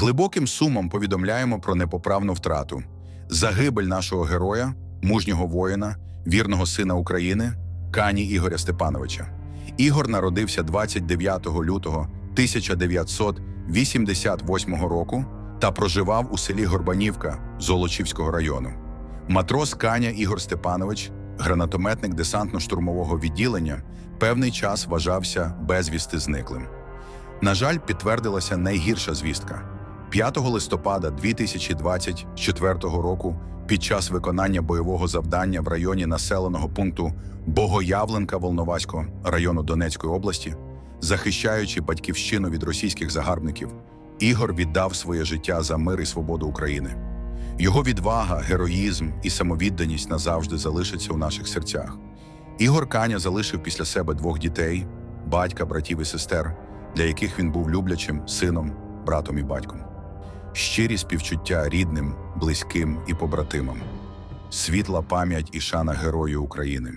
глибоким сумом повідомляємо про непоправну втрату, загибель нашого героя, мужнього воїна, вірного сина України, Кані Ігоря Степановича. Ігор народився 29 лютого 1988 року та проживав у селі Горбанівка Золочівського району. Матрос Каня Ігор Степанович, гранатометник десантно-штурмового відділення, певний час вважався безвісти зниклим. На жаль, підтвердилася найгірша звістка. 5 листопада 2024 року під час виконання бойового завдання в районі населеного пункту Богоявленка Волноваського району Донецької області, захищаючи батьківщину від російських загарбників, Ігор віддав своє життя за мир і свободу України. Його відвага, героїзм і самовідданість назавжди залишаться у наших серцях. Ігор Каня залишив після себе двох дітей, батька, братів і сестер, для яких він був люблячим сином, братом і батьком. Щирі співчуття рідним, близьким і побратимам, світла пам'ять і шана Герою України.